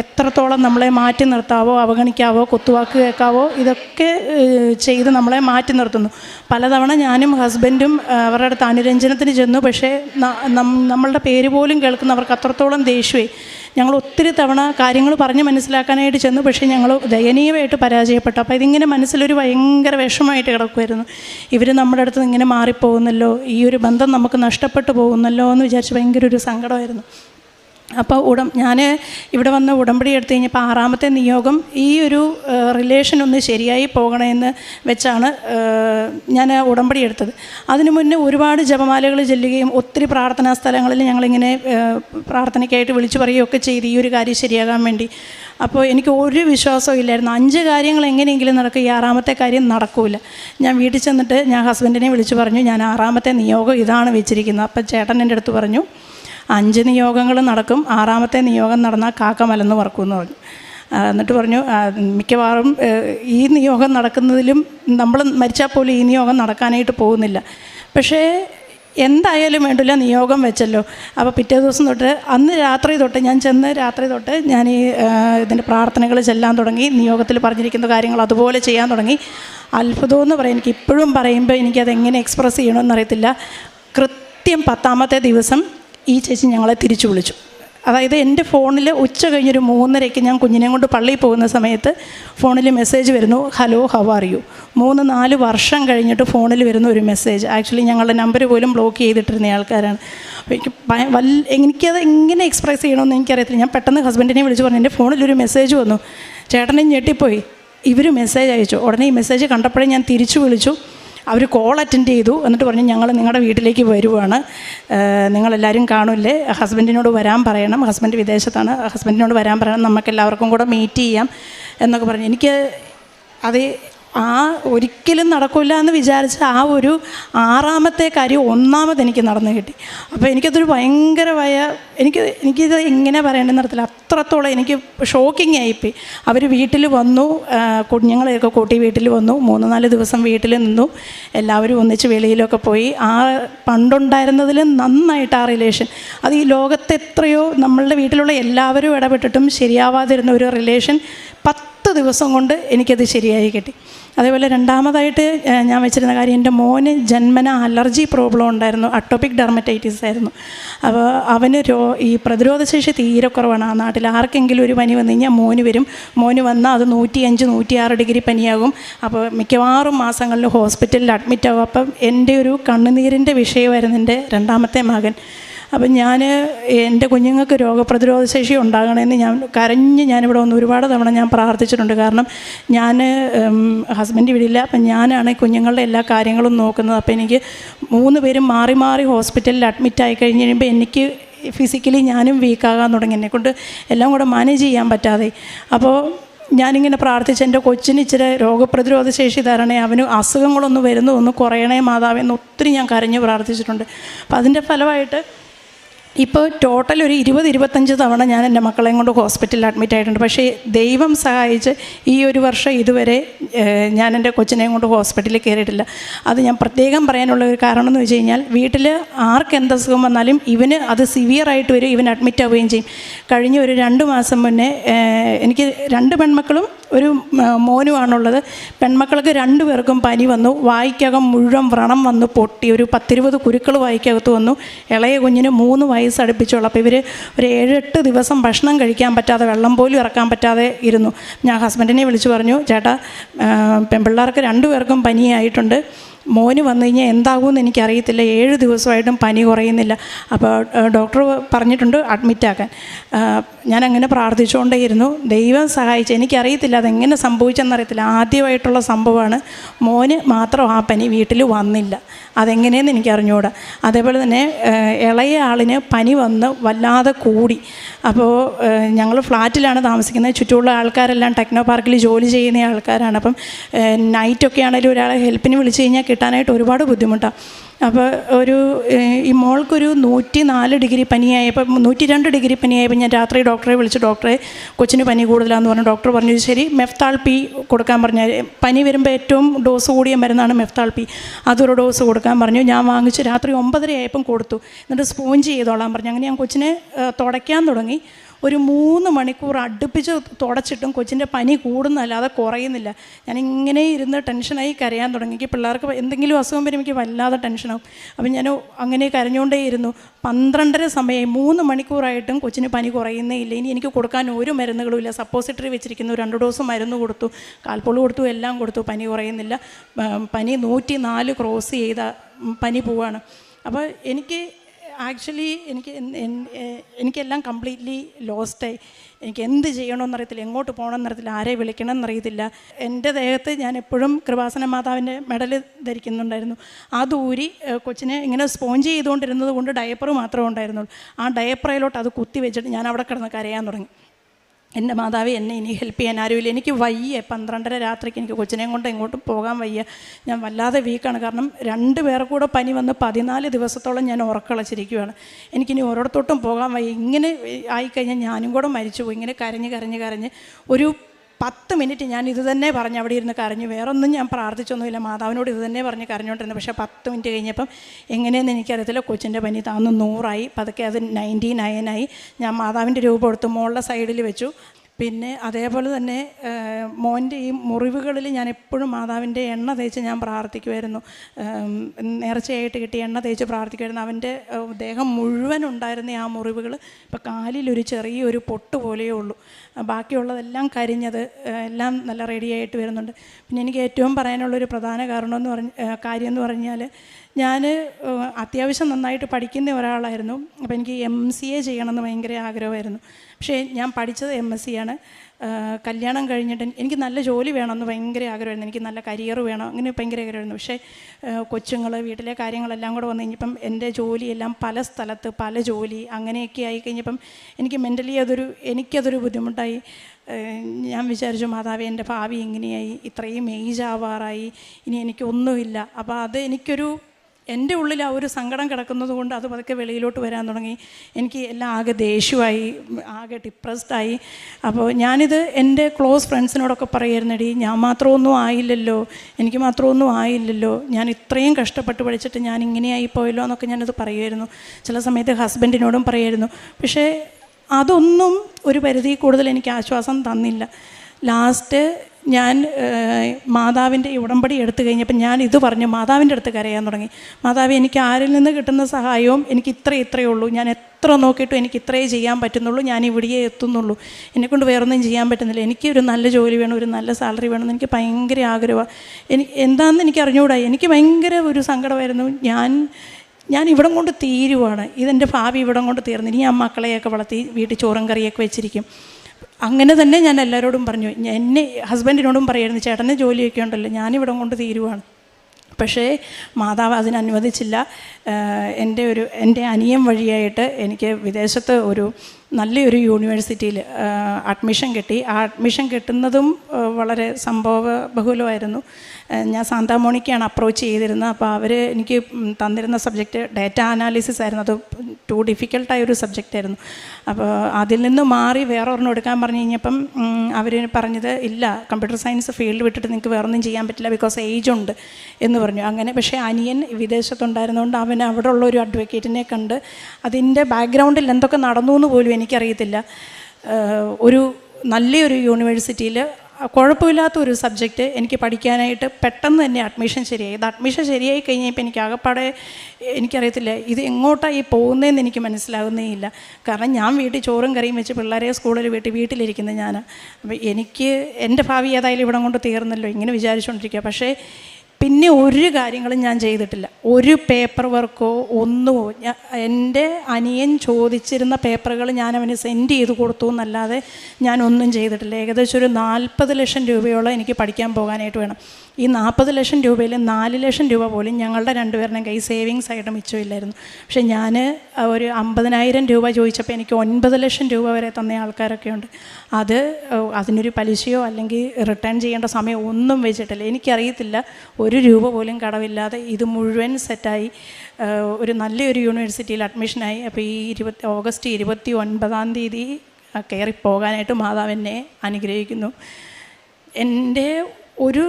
എത്രത്തോളം നമ്മളെ മാറ്റി നിർത്താവോ അവഗണിക്കാവോ കൊത്തുവാക്ക് കേൾക്കാവോ ഇതൊക്കെ ചെയ്ത് നമ്മളെ മാറ്റി നിർത്തുന്നു. പലതവണ ഞാനും ഹസ്ബൻഡും അവരുടെ അടുത്ത് അനുരഞ്ജനത്തിന് ചെന്നു. പക്ഷേ നമ്മളുടെ പേര് പോലും കേൾക്കുന്നവർക്ക് അത്രത്തോളം ദേഷ്യമേ ഞങ്ങൾ ഒത്തിരി തവണ കാര്യങ്ങൾ പറഞ്ഞ് മനസ്സിലാക്കാനായിട്ട് ചെന്നു. പക്ഷേ ഞങ്ങൾ ദയനീയമായിട്ട് പരാജയപ്പെട്ടു. അപ്പോൾ ഇതിങ്ങനെ മനസ്സിലൊരു ഭയങ്കര വിഷമമായിട്ട് കിടക്കുമായിരുന്നു ഇവർ നമ്മുടെ അടുത്ത് ഇങ്ങനെ മാറിപ്പോകുന്നല്ലോ ഈ ഒരു ബന്ധം നമുക്ക് നഷ്ടപ്പെട്ടു പോകുന്നല്ലോ എന്ന് വിചാരിച്ച് ഭയങ്കര ഒരു സങ്കടമായിരുന്നു. അപ്പോൾ ഉടം ഞാൻ ഇവിടെ വന്ന് ഉടമ്പടി എടുത്തു കഴിഞ്ഞപ്പോൾ ആറാമത്തെ നിയോഗം ഈ ഒരു റിലേഷൻ ഒന്ന് ശരിയായി പോകണമെന്ന് വെച്ചാണ് ഞാൻ ഉടമ്പടി എടുത്തത്. അതിനു മുന്നേ ഒരുപാട് ജപമാലകൾ ചെല്ലുകയും ഒത്തിരി പ്രാർത്ഥനാ സ്ഥലങ്ങളിൽ ഞങ്ങളിങ്ങനെ പ്രാർത്ഥനയ്ക്കായിട്ട് വിളിച്ചു പറയുകയൊക്കെ ചെയ്ത് ഈ ഒരു കാര്യം ശരിയാകാൻ വേണ്ടി. അപ്പോൾ എനിക്ക് ഒരു വിശ്വാസവും ഇല്ലായിരുന്നു. അഞ്ച് കാര്യങ്ങൾ എങ്ങനെയെങ്കിലും നടക്കും ഈ ആറാമത്തെ കാര്യം നടക്കില്ല ഞാൻ വീട്ടിൽ ചെന്നിട്ട് ഞാൻ ഹസ്ബൻഡിനെ വിളിച്ചു പറഞ്ഞു ഞാൻ ആറാമത്തെ നിയോഗം ഇതാണ് വെച്ചിരിക്കുന്നത്. അപ്പം ചേട്ടൻ എന്റെ അടുത്ത് പറഞ്ഞു അഞ്ച് നിയോഗങ്ങൾ നടക്കും. ആറാമത്തെ നിയോഗം നടന്നാൽ കാക്ക മലന്ന് പറക്കുമെന്ന് പറഞ്ഞു എന്നിട്ട് പറഞ്ഞു മിക്കവാറും ഈ നിയോഗം നടക്കുന്നതിലും നമ്മൾ മരിച്ചാൽ പോലും ഈ നിയോഗം നടക്കാനായിട്ട് പോകുന്നില്ല. പക്ഷേ എന്തായാലും വേണ്ടില്ല നിയോഗം വെച്ചല്ലോ. അപ്പോൾ പിറ്റേ ദിവസം തൊട്ട് അന്ന് രാത്രി തൊട്ട് ഞാൻ ചെന്ന് രാത്രി തൊട്ട് ഞാൻ ഈ ഇതിന്റെ പ്രാർത്ഥനകൾ ചെല്ലാൻ തുടങ്ങി. നിയോഗത്തിൽ പറഞ്ഞിരിക്കുന്ന കാര്യങ്ങൾ അതുപോലെ ചെയ്യാൻ തുടങ്ങി. അത്ഭുതം എന്ന് പറയാം. എനിക്ക് ഇപ്പോഴും പറയുമ്പോൾ എനിക്കത് എങ്ങനെ എക്സ്പ്രസ് ചെയ്യണമെന്ന് അറിയത്തില്ല. കൃത്യം പത്താമത്തെ ദിവസം ഈ ചേച്ചി ഞങ്ങളെ തിരിച്ചു വിളിച്ചു. അതായത് എന്റെ ഫോണിൽ ഉച്ച കഴിഞ്ഞൊരു മൂന്നരയ്ക്ക് ഞാൻ കുഞ്ഞിനെയും കൊണ്ട് പള്ളിയിൽ പോകുന്ന സമയത്ത് ഫോണിൽ മെസ്സേജ് വരുന്നു ഹലോ ഹവ് ആർ യു മൂന്ന് നാല് വർഷം കഴിഞ്ഞിട്ട് ഫോണിൽ വരുന്ന ഒരു മെസ്സേജ്. ആക്ച്വലി ഞങ്ങളുടെ നമ്പർ പോലും ബ്ലോക്ക് ചെയ്തിട്ടിരുന്ന ആൾക്കാരാണ്. എനിക്ക് വല്ല എനിക്കത് എങ്ങനെ എക്സ്പ്രസ് ചെയ്യണമെന്ന് എനിക്കറിയത്തില്ല. ഞാൻ പെട്ടെന്ന് ഹസ്ബൻഡിനെ വിളിച്ച് പറഞ്ഞു എന്റെ ഫോണിലൊരു മെസ്സേജ് വന്നു. ചേട്ടനെ ഞെട്ടിപ്പോയി. ഇവർ മെസ്സേജ് അയച്ചു. ഉടനെ ഈ മെസ്സേജ് കണ്ടപ്പോഴേ ഞാൻ തിരിച്ചു വിളിച്ചു. അവർ കോൾ അറ്റൻഡ് ചെയ്തു. എന്നിട്ട് പറഞ്ഞു ഞങ്ങൾ നിങ്ങളുടെ വീട്ടിലേക്ക് വരുവാണ്. നിങ്ങളെല്ലാവരും കാണില്ലേ ഹസ്ബൻഡിനോട് വരാൻ പറയണം. ഹസ്ബൻഡ് വിദേശത്താണ്. ഹസ്ബൻഡിനോട് വരാൻ പറയണം. നമുക്ക് എല്ലാവർക്കും കൂടെ മീറ്റ് ചെയ്യാം. എന്നൊക്കെ പറഞ്ഞു. എനിക്ക് അത് ആ ഒരിക്കലും നടക്കില്ല എന്ന് വിചാരിച്ച ആ ഒരു ആറാമത്തെ കാര്യം ഒന്നാമത് എനിക്ക് നടന്നു കിട്ടി. അപ്പോൾ എനിക്കതൊരു ഭയങ്കരമായ എനിക്ക് എനിക്കിത് എങ്ങനെ പറയേണ്ടെന്ന് അറിയത്തില്ല. അത്രത്തോളം എനിക്ക് ഷോക്കിംഗ് ആയിപ്പോയി. അവർ വീട്ടിൽ വന്നു കുഞ്ഞുങ്ങളെയൊക്കെ കൂട്ടി വീട്ടിൽ വന്നു. മൂന്ന് നാല് ദിവസം വീട്ടിൽ നിന്നു. എല്ലാവരും ഒന്നിച്ച് വെളിയിലൊക്കെ പോയി. ആ പണ്ടുണ്ടായിരുന്നതിൽ നന്നായിട്ട് ആ റിലേഷൻ അത് ഈ ലോകത്ത് എത്രയോ നമ്മളുടെ വീട്ടിലുള്ള എല്ലാവരും ഇടപെട്ടിട്ടും ശരിയാവാതിരുന്ന ഒരു റിലേഷൻ പത്ത് ദിവസം കൊണ്ട് എനിക്കത് ശരിയായി കിട്ടി. അതേപോലെ രണ്ടാമതായിട്ട് ഞാൻ വെച്ചിരുന്ന കാര്യം എന്റെ മോന് ജന്മന അലർജി പ്രോബ്ലം ഉണ്ടായിരുന്നു അട്ടോപിക് ഡെർമറ്റൈറ്റിസ് ആയിരുന്നു. അപ്പോൾ അവന് രോ ഈ പ്രതിരോധശേഷി തീരെ കുറവാണ്. ആ നാട്ടിൽ ആർക്കെങ്കിലും ഒരു പനി വന്നു കഴിഞ്ഞാൽ മോന് വരും. മോന് വന്നാൽ അത് നൂറ്റിയഞ്ച് നൂറ്റിയാറ് ഡിഗ്രി പനിയാകും. അപ്പോൾ മിക്കവാറും മാസങ്ങളിൽ ഹോസ്പിറ്റലിൽ അഡ്മിറ്റ് ആകും അപ്പം എന്റെ ഒരു കണ്ണുനീരിന്റെ വിഷയമായിരുന്നു എന്റെ രണ്ടാമത്തെ മകൻ. അപ്പം ഞാൻ എന്റെ കുഞ്ഞുങ്ങൾക്ക് രോഗപ്രതിരോധ ശേഷി ഉണ്ടാകണമെന്ന് ഞാൻ കരഞ്ഞ് ഞാനിവിടെ വന്ന് ഒരുപാട് തവണ ഞാൻ പ്രാർത്ഥിച്ചിട്ടുണ്ട്. കാരണം ഞാൻ ഹസ്ബൻഡ് വിടില്ല അപ്പം ഞാനാണ് കുഞ്ഞുങ്ങളുടെ എല്ലാ കാര്യങ്ങളും നോക്കുന്നത്. അപ്പോൾ എനിക്ക് മൂന്ന് പേരും മാറി മാറി ഹോസ്പിറ്റലിൽ അഡ്മിറ്റായി കഴിഞ്ഞ് കഴിയുമ്പോൾ എനിക്ക് ഫിസിക്കലി ഞാനും വീക്കാകാൻ തുടങ്ങി. എന്നെക്കൊണ്ട് എല്ലാം കൂടെ മാനേജ് ചെയ്യാൻ പറ്റാതെ. അപ്പോൾ ഞാനിങ്ങനെ പ്രാർത്ഥിച്ച് എന്റെ കൊച്ചിന് ഇച്ചിരി രോഗപ്രതിരോധ ശേഷി തരണേ അവന് അസുഖങ്ങളൊന്നും വരുന്നു കുറയണേ മാതാവെന്ന് ഒത്തിരി ഞാൻ കരഞ്ഞ് പ്രാർത്ഥിച്ചിട്ടുണ്ട്. അപ്പം അതിന്റെ ഫലമായിട്ട് ഇപ്പോൾ ടോട്ടൽ ഒരു ഇരുപത് ഇരുപത്തഞ്ച് തവണ ഞാൻ എന്റെ മക്കളെയും കൊണ്ട് ഹോസ്പിറ്റലിൽ അഡ്മിറ്റ് ആയിട്ടുണ്ട്. പക്ഷേ ദൈവം സഹായിച്ച് ഈ ഒരു വർഷം ഇതുവരെ ഞാൻ എന്റെ കൊച്ചിനെയും കൊണ്ട് ഹോസ്പിറ്റലിൽ കയറിയിട്ടില്ല അത് ഞാൻ പ്രത്യേകം പറയാനുള്ള ഒരു കാരണം എന്ന് വെച്ച് കഴിഞ്ഞാൽ വീട്ടിൽ ആർക്ക് എന്ത് അസുഖം വന്നാലും ഇവന് അത് സിവിയറായിട്ട് വരും ഇവൻ അഡ്മിറ്റ് ആവുകയും ചെയ്യും. കഴിഞ്ഞ ഒരു രണ്ട് മാസം മുന്നേ എനിക്ക് രണ്ട് പെൺമക്കളും ഒരു മോനുമാണുള്ളത് പെൺമക്കൾക്ക് രണ്ടുപേർക്കും പനി വന്നു. വായിക്കകം മുഴുവൻ വ്രണം വന്നു പൊട്ടി. ഒരു പത്തിരുപത് കുരുക്കൾ വായിക്കകത്ത് വന്നു. ഇളയ കുഞ്ഞിന് മൂന്ന് അടുപ്പിച്ചുള്ളൂ. അപ്പോൾ ഇവർ ഒരു ഏഴെട്ട് ദിവസം ഭക്ഷണം കഴിക്കാൻ പറ്റാതെ വെള്ളം പോലും ഇറക്കാൻ പറ്റാതെ ഇരുന്നു. ഞാൻ ഹസ്ബൻഡിനെ വിളിച്ചു പറഞ്ഞു ചേട്ടാ പെൺപിള്ളേർക്ക് രണ്ടുപേർക്കും പനിയായിട്ടുണ്ട്. മോന് വന്നു കഴിഞ്ഞാൽ എന്താകുമെന്ന് എനിക്കറിയത്തില്ല. ഏഴ് ദിവസമായിട്ടും പനി കുറയുന്നില്ല. അപ്പോൾ ഡോക്ടർ പറഞ്ഞിട്ടുണ്ട് അഡ്മിറ്റാക്കാൻ അങ്ങനെ പ്രാർത്ഥിച്ചുകൊണ്ടേയിരുന്നു. ദൈവം സഹായിച്ചു. എനിക്കറിയത്തില്ല അതെങ്ങനെ സംഭവിച്ചെന്നറിയത്തില്ല ആദ്യമായിട്ടുള്ള സംഭവമാണ് മോന് മാത്രം ആ പനി വീട്ടിൽ വന്നില്ല. അതെങ്ങനെയെന്ന് എനിക്ക് അറിഞ്ഞുകൂടാ അതേപോലെ തന്നെ ഇളയ ആളിന് പനി വന്ന് വല്ലാതെ കൂടി. അപ്പോൾ ഞങ്ങൾ ഫ്ലാറ്റിലാണ് താമസിക്കുന്നത്. ചുറ്റുമുള്ള ആൾക്കാരെല്ലാം ടെക്നോ പാർക്കിൽ ജോലി ചെയ്യുന്ന ആൾക്കാരാണ്. അപ്പം നൈറ്റൊക്കെ ആണെങ്കിലും ഒരാളെ ഹെൽപ്പിന് വിളിച്ചു കഴിഞ്ഞാൽ കിട്ടാനായിട്ട് ഒരുപാട് ബുദ്ധിമുട്ടാണ് അപ്പോൾ ഒരു ഈ മോൾക്കൊരു നൂറ്റി നാല് ഡിഗ്രി പനിയായപ്പോൾ നൂറ്റി രണ്ട് ഡിഗ്രി പനിയായപ്പോൾ ഞാൻ രാത്രി ഡോക്ടറെ വിളിച്ച് ഡോക്ടറെ കൊച്ചിന് പനി കൂടുതലാന്ന് പറഞ്ഞു. ഡോക്ടർ പറഞ്ഞു ശരി മെഫ്താൾ പി കൊടുക്കാൻ പറഞ്ഞു. പനി വരുമ്പോൾ ഏറ്റവും ഡോസ് കൂടിയ മരുന്നാണ് മെഫ്താൾ പി. അതൊരു ഡോസ് കൊടുക്കാൻ പറഞ്ഞു. ഞാൻ വാങ്ങിച്ച് രാത്രി ഒമ്പതര ആയപ്പം കൊടുത്തു. എന്നിട്ട് സ്പോഞ്ച് ചെയ്തോളാൻ പറഞ്ഞു. അങ്ങനെ ഞാൻ കൊച്ചിനെ തുടയ്ക്കാൻ തുടങ്ങി. ഒരു മൂന്ന് മണിക്കൂർ അടുപ്പിച്ച് തുടച്ചിട്ടും കൊച്ചിന്റെ പനി കൂടുന്നല്ലാതെ കുറയുന്നില്ല. ഞാനിങ്ങനെ ഇരുന്ന് ടെൻഷനായി കരയാൻ തുടങ്ങി. എനിക്ക് പിള്ളേർക്ക് എന്തെങ്കിലും അസുഖം വരുമ്പോൾ എനിക്ക് വല്ലാതെ ടെൻഷനാകും അപ്പം ഞാൻ അങ്ങനെ കരഞ്ഞുകൊണ്ടേ ഇരുന്നു. പന്ത്രണ്ടര സമയം മൂന്ന് മണിക്കൂറായിട്ടും കൊച്ചിന് പനി കുറയുന്നേ ഇല്ല. ഇനി എനിക്ക് കൊടുക്കാൻ ഒരു മരുന്നുകളും ഇല്ല. സപ്പോസിറ്ററി വെച്ചിരിക്കുന്നു. രണ്ട് ഡോസ് മരുന്ന് കൊടുത്തു. കാൽപ്പൊൾ കൊടുത്തു. എല്ലാം കൊടുത്തു. പനി കുറയുന്നില്ല. പനി നൂറ്റി നാല് ക്രോസ് ചെയ്ത പനി പോവാണ്. അപ്പോൾ എനിക്ക് ആക്ച്വലി എനിക്ക് എനിക്കെല്ലാം കംപ്ലീറ്റ്ലി ലോസ്റ്റായി എനിക്ക് എന്ത് ചെയ്യണമെന്നറിയത്തില്ല എങ്ങോട്ട് പോകണമെന്നറിയത്തില്ല ആരെ വിളിക്കണമെന്നറിയത്തില്ല. എന്റെ ദേഹത്ത് ഞാൻ എപ്പോഴും കൃപാസന മാതാവിന്റെ മെഡൽ ധരിക്കുന്നുണ്ടായിരുന്നു. ആ ദൂരി കൊച്ചിനെ ഇങ്ങനെ സ്പോഞ്ച് ചെയ്തുകൊണ്ടിരുന്നത് കൊണ്ട് ഡയപ്പർ മാത്രമേ ഉണ്ടായിരുന്നുള്ളൂ. ആ ഡയപ്പറയിലോട്ട് അത് കുത്തി വെച്ചിട്ട് ഞാൻ അവിടെ കിടന്ന് കരയാൻ തുടങ്ങി. എന്റെ മാതാവ് എന്നെ ഇനി ഹെൽപ്പ് ചെയ്യാൻ ആരുമില്ല. എനിക്ക് വയ്യ. പന്ത്രണ്ടര രാത്രിക്ക് എനിക്ക് കൊച്ചിനെയും കൊണ്ട് എങ്ങോട്ടും പോകാൻ വയ്യ. ഞാൻ വല്ലാതെ വീക്കാണ് കാരണം രണ്ട് പേരെ കൂടെ പനി വന്ന് പതിനാല് ദിവസത്തോളം ഞാൻ ഉറക്കളച്ചിരിക്കുകയാണ് എനിക്കിനി ഓരോടത്തോട്ടും പോകാൻ വയ്യ. ഇങ്ങനെ ആയിക്കഴിഞ്ഞാൽ ഞാനും കൂടെ മരിച്ചു പോയി ഇങ്ങനെ കരഞ്ഞ് കരഞ്ഞ് കരഞ്ഞ് ഒരു പത്ത് മിനിറ്റ് ഞാൻ ഇത് തന്നെ പറഞ്ഞ് അവിടെ ഇരുന്ന് കരഞ്ഞു. വേറൊന്നും ഞാൻ പ്രാർത്ഥിച്ചൊന്നുമില്ല. മാതാവിനോട് ഇത് തന്നെ പറഞ്ഞ് കരഞ്ഞുകൊണ്ടിരുന്നു പക്ഷേ പത്ത് മിനിറ്റ് കഴിഞ്ഞപ്പം എങ്ങനെയെന്ന് എനിക്കറിയത്തില്ല. കൊച്ചിന്റെ പനി താന്ന് നൂറായി. പതുക്കെ അത് നയന്റി നയനായി ഞാൻ മാതാവിന്റെ രൂപം എടുത്ത് മുകളിലെ സൈഡിൽ വെച്ചു. പിന്നെ അതേപോലെ തന്നെ മോന്റെ ഈ മുറിവുകളിൽ ഞാൻ എപ്പോഴും മാതാവിന്റെ എണ്ണ തേച്ച് ഞാൻ പ്രാർത്ഥിക്കുമായിരുന്നു നേർച്ചയായിട്ട് കിട്ടിയ എണ്ണ തേച്ച് പ്രാർത്ഥിക്കുമായിരുന്നു അവന്റെ ദേഹം മുഴുവൻ ഉണ്ടായിരുന്ന ആ മുറിവുകൾ ഇപ്പോൾ കാലിലൊരു ചെറിയൊരു പൊട്ട് പോലെയേ ഉള്ളൂ. ബാക്കിയുള്ളതെല്ലാം കരിഞ്ഞത് എല്ലാം നല്ല റെഡിയായിട്ട് വരുന്നുണ്ട്. പിന്നെ എനിക്ക് ഏറ്റവും പറയാനുള്ളൊരു പ്രധാന കാരണമെന്ന് പറഞ്ഞ കാര്യമെന്ന് പറഞ്ഞാൽ ഞാൻ അത്യാവശ്യം നന്നായിട്ട് പഠിക്കുന്ന ഒരാളായിരുന്നു. അപ്പോൾ എനിക്ക് എം സി എ ചെയ്യണമെന്ന് ഭയങ്കര ആഗ്രഹമായിരുന്നു. പക്ഷേ ഞാൻ പഠിച്ചത് എം എസ് സി ആണ്. കല്യാണം കഴിഞ്ഞിട്ട് എനിക്ക് നല്ല ജോലി വേണമെന്ന് ഭയങ്കര ആഗ്രഹമായിരുന്നു. എനിക്ക് നല്ല കരിയർ വേണം. അങ്ങനെ ഭയങ്കര ആഗ്രഹമായിരുന്നു. പക്ഷേ കൊച്ചുങ്ങൾ വീട്ടിലെ കാര്യങ്ങളെല്ലാം കൂടെ വന്നു കഴിഞ്ഞപ്പം എന്റെ ജോലിയെല്ലാം പല സ്ഥലത്ത് പല ജോലി അങ്ങനെയൊക്കെ ആയി കഴിഞ്ഞപ്പം എനിക്ക് മെന്റലി അതൊരു എനിക്കതൊരു ബുദ്ധിമുട്ടായി. ഞാൻ വിചാരിച്ചു മാതാവ് എന്റെ ഭാവി എങ്ങനെയായി ഇത്രയും ഏജ് ആവാറായി. ഇനി എനിക്കൊന്നുമില്ല. അപ്പോൾ അത് എനിക്കൊരു എന്റെ ഉള്ളിൽ ആ ഒരു സങ്കടം കിടക്കുന്നത് കൊണ്ട് അത് പതുക്കെ വെളിയിലോട്ട് വരാൻ തുടങ്ങി. എനിക്ക് എല്ലാം ആകെ ദേഷ്യമായി ആകെ ഡിപ്രസ്ഡായി അപ്പോൾ ഞാനിത് എന്റെ ക്ലോസ് ഫ്രണ്ട്സിനോടൊക്കെ പറയായിരുന്നടി ഞാൻ മാത്രമൊന്നും ആയില്ലല്ലോ എനിക്ക് മാത്രമൊന്നും ആയില്ലല്ലോ ഞാൻ ഇത്രയും കഷ്ടപ്പെട്ട് പഠിച്ചിട്ട് ഞാൻ ഇങ്ങനെയായി പോയല്ലോ എന്നൊക്കെ ഞാനത് പറയുമായിരുന്നു. ചില സമയത്ത് ഹസ്ബൻഡിനോടും പറയുമായിരുന്നു പക്ഷേ അതൊന്നും ഒരു പരിധി കൂടുതൽ എനിക്ക് ആശ്വാസം തന്നില്ല. ലാസ്റ്റ് ഞാൻ മാതാവിന്റെ ഉടമ്പടി എടുത്തു കഴിഞ്ഞപ്പോൾ ഞാൻ ഇത് പറഞ്ഞു മാതാവിന്റെ അടുത്ത് കരയാൻ തുടങ്ങി. മാതാവ് എനിക്ക് ആരിൽ നിന്ന് കിട്ടുന്ന സഹായവും എനിക്ക് ഇത്ര ഇത്രയേ ഉള്ളൂ. ഞാൻ എത്ര നോക്കിയിട്ടും എനിക്ക് ഇത്രയേ ചെയ്യാൻ പറ്റുന്നുള്ളൂ. ഞാൻ ഇവിടെയേ എത്തുന്നുള്ളൂ. എന്നെക്കൊണ്ട് വേറൊന്നും ചെയ്യാൻ പറ്റുന്നില്ല. എനിക്ക് ഒരു നല്ല ജോലി വേണം ഒരു നല്ല സാലറി വേണം എനിക്ക് ഭയങ്കര ആഗ്രഹമാണ് എനിക്ക് എന്താണെന്ന് എനിക്ക് അറിഞ്ഞുകൂടാ എനിക്ക് ഭയങ്കര ഒരു സങ്കടമായിരുന്നു. ഞാൻ ഞാൻ ഇവിടം കൊണ്ട് തീരുവാണ്. ഇതെന്റെ ഭാവി ഇവിടം കൊണ്ട് തീർന്നു. ഇനി ഞാൻ മക്കളെയൊക്കെ വളർത്തി വീട്ടിൽ ചോറും കറിയൊക്കെ വെച്ചിരിക്കും. അങ്ങനെ തന്നെ ഞാൻ എല്ലാവരോടും പറഞ്ഞു. എന്നെ ഹസ്ബൻഡിനോടും പറയായിരുന്നു ചേട്ടന് ജോലിയൊക്കെ ഉണ്ടല്ലോ ഞാനിവിടം കൊണ്ട് തീരുവാണ്. പക്ഷേ മാതാവ് അതിന് അനുവദിച്ചില്ല. എന്റെ ഒരു എന്റെ അനിയം വഴിയായിട്ട് എനിക്ക് വിദേശത്ത് ഒരു നല്ലൊരു യൂണിവേഴ്സിറ്റിയിൽ അഡ്മിഷൻ കിട്ടി. ആ അഡ്മിഷൻ കിട്ടുന്നതും വളരെ സംഭവ ബഹുലമായിരുന്നു. ആഹ് സാന്താ മോണിക്കാണ് അപ്രോച്ച് ചെയ്തിരുന്നത്. അപ്പോൾ അവർ എനിക്ക് തന്നിരുന്ന സബ്ജക്റ്റ് ഡാറ്റ അനാലിസിസ് ആയിരുന്നു. അത് ടു ഡിഫിക്കൽട്ടായ ഒരു സബ്ജക്റ്റ് ആയിരുന്നു. അപ്പോൾ അതിൽ നിന്ന് മാറി വേറെ ഒരെണ്ണം എടുക്കാൻ പറഞ്ഞു കഴിഞ്ഞപ്പം അവർ പറഞ്ഞത് ഇല്ല കമ്പ്യൂട്ടർ സയൻസ് ഫീൽഡ് വിട്ടിട്ട് നിങ്ങൾക്ക് വേറൊന്നും ചെയ്യാൻ പറ്റില്ല ബിക്കോസ് ഏജ് ഉണ്ട് എന്ന് പറഞ്ഞു. അങ്ങനെ പക്ഷേ അനിയൻ വിദേശത്തുണ്ടായിരുന്നതുകൊണ്ട് അവൻ അവിടെ ഉള്ള ഒരു അഡ്വക്കേറ്റിനെ കണ്ട് അതിന്റെ ബാക്ക്ഗ്രൗണ്ടിൽ എന്തൊക്കെ നടന്നു എന്ന് പോലും എനിക്കറിയത്തില്ല. ഒരു നല്ലൊരു യൂണിവേഴ്സിറ്റിയിൽ കുഴപ്പമില്ലാത്ത ഒരു സബ്ജക്റ്റ് എനിക്ക് പഠിക്കാനായിട്ട് പെട്ടെന്ന് തന്നെ അഡ്മിഷൻ ശരിയായി. ഇത് അഡ്മിഷൻ ശരിയായി കഴിഞ്ഞപ്പോൾ എനിക്ക് ആകപ്പാടെ എനിക്കറിയത്തില്ല ഇത് എങ്ങോട്ടാണ് ഈ പോകുന്നതെന്ന് എനിക്ക് മനസ്സിലാകുന്നേ ഇല്ല. കാരണം ഞാൻ വീട്ടിൽ ചോറും കറിയും വെച്ച് പിള്ളേരെ സ്കൂളിൽ വീട്ടിൽ വീട്ടിലിരിക്കുന്ന ഞാൻ അപ്പോൾ എനിക്ക് എന്റെ ഭാവി ഏതായാലും ഇവിടം കൊണ്ട് തീർന്നല്ലോ ഇങ്ങനെ വിചാരിച്ചുകൊണ്ടിരിക്കുക പക്ഷേ പിന്നെ ഒരു കാര്യങ്ങളും ഞാൻ ചെയ്തിട്ടില്ല. ഒരു പേപ്പർ വർക്കോ ഒന്നുമോ എന്റെ അനിയൻ ചോദിച്ചിരുന്ന പേപ്പറുകൾ ഞാൻ അവന് സെൻഡ് ചെയ്ത് കൊടുത്തു എന്നല്ലാതെ ഞാൻ ഒന്നും ചെയ്തിട്ടില്ല. ഏകദേശം ഒരു നാൽപ്പത് ലക്ഷം രൂപയോളം എനിക്ക് പഠിക്കാൻ പോകാനായിട്ട് വേണം. ഈ നാൽപ്പത് ലക്ഷം രൂപയിൽ നാല് ലക്ഷം രൂപ പോലും ഞങ്ങളുടെ രണ്ടുപേരുടെയും കൈ സേവിങ്സ് ആയിട്ട് മിച്ചമില്ലായിരുന്നു പക്ഷേ ഞാൻ ഒരു അമ്പതിനായിരം രൂപ ചോദിച്ചപ്പോൾ എനിക്ക് ഒൻപത് ലക്ഷം രൂപ വരെ തന്ന ആൾക്കാരൊക്കെ ഉണ്ട്. അത് അതിനൊരു പലിശയോ അല്ലെങ്കിൽ റിട്ടേൺ ചെയ്യേണ്ട സമയം ഒന്നും വെച്ചിട്ടില്ല. എനിക്കറിയത്തില്ല ഒരു രൂപ പോലും കടവില്ലാതെ ഇത് മുഴുവൻ സെറ്റായി ഒരു നല്ലൊരു യൂണിവേഴ്സിറ്റിയിൽ അഡ്മിഷനായി. അപ്പോൾ ഈ ഇരുപത്തി ഓഗസ്റ്റ് ഇരുപത്തി ഒൻപതാം തീയതി കയറിപ്പോകാനായിട്ട് മാതാവിനെ അനുഗ്രഹിക്കുന്നു. എന്റെ ഒരു